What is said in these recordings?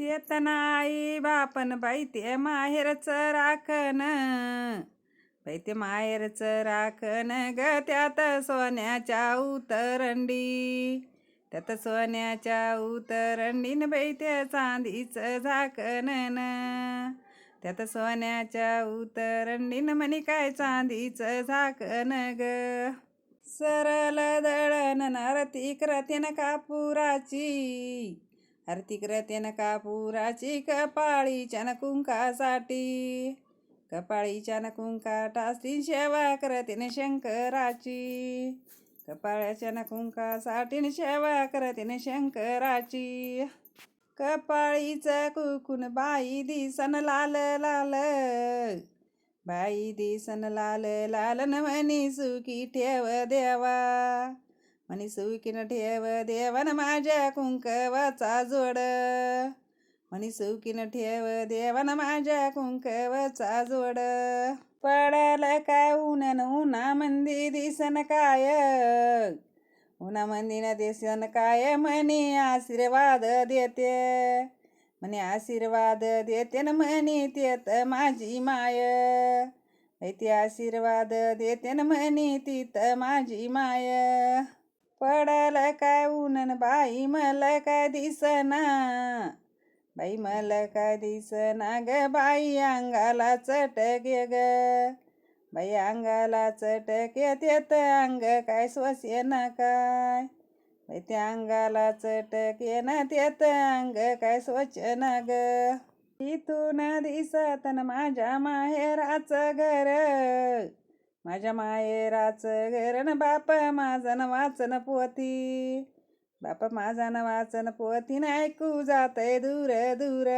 ते आई बापन बाई ते माहेरच राखन. बाई ते माहेरच राखन ग त्यात सोन्याच्या उतरंडी. त्यात सोन्याच्या उतरंडीन बाई ते चांदीचं झाकण त्यात सोन्याच्या उतरंडीन म्हणी काय चांदीचं झाकण ग. सरल दळण आरती क्रतीन कापुराची. आरती करतेन कापुराची कपाळीच्या न कुंकासाठी कपाळीच्या न कुंका टासती सेवा करतीन शंकराची. कपाळाच्या न कुंकासाठी सेवा करतीन शंकराची. कपाळीचं कुकुन बाई दिसन लाल लाल. बाई दिसन लाल लाल न म्हणी सुखी ठेव देवा. म्हणी सुखीन ठेव देवन माझ्या कुंकवाचा जोड. म्हणी सुखीन ठेव देवन माझ्या कुंकवाचा जोड. पडल काय उन्हन उन्हा मंदी दिसन काय? उन्हा मंदीन दिसन काय म्हणी आशीर्वाद देते. म्हणे आशीर्वाद देते न म्हणे तेत माझी माय. बाई आशीर्वाद देते न म्हणे तिथं माझी माय. पडल काय उनन बाई मला काय दिसना. बाई मला काय दिसना ग बाई अंगाला चटके ग. बाई अंगाला चटके तेत अंग काय स्वस्य ना काय? बाई त्या अंगाला चटके ना तेत अंग काय स्वच्छ ना ग. इथून दिसतन माझ्या माहेराचं घर. माझ्या मायेराच घरण बाप माझं न वाचन पोती बाप माझा न वाचन पोती न ऐकू जातय दूर दूर.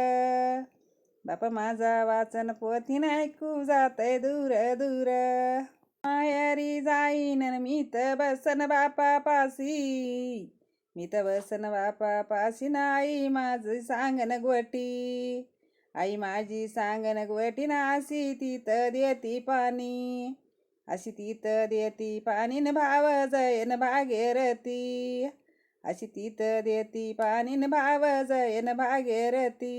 बाप माझा वाचन पोती न ऐकू जातय दूर दूर. माहेरी जाईन मी तर बसन बापा पासी मी तर बसन बापा पासी नाही माझी सांगन गोटी. आई माझी सांगन गोटी नासी तिथं देती पाणी. अशी तिथं देती पाणी भाव जयन भागेरती. अशी तिथं देती पाणी भाव जयन भागेरती.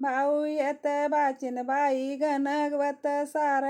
भाऊ येत बाचिन बाई गणगवत सार.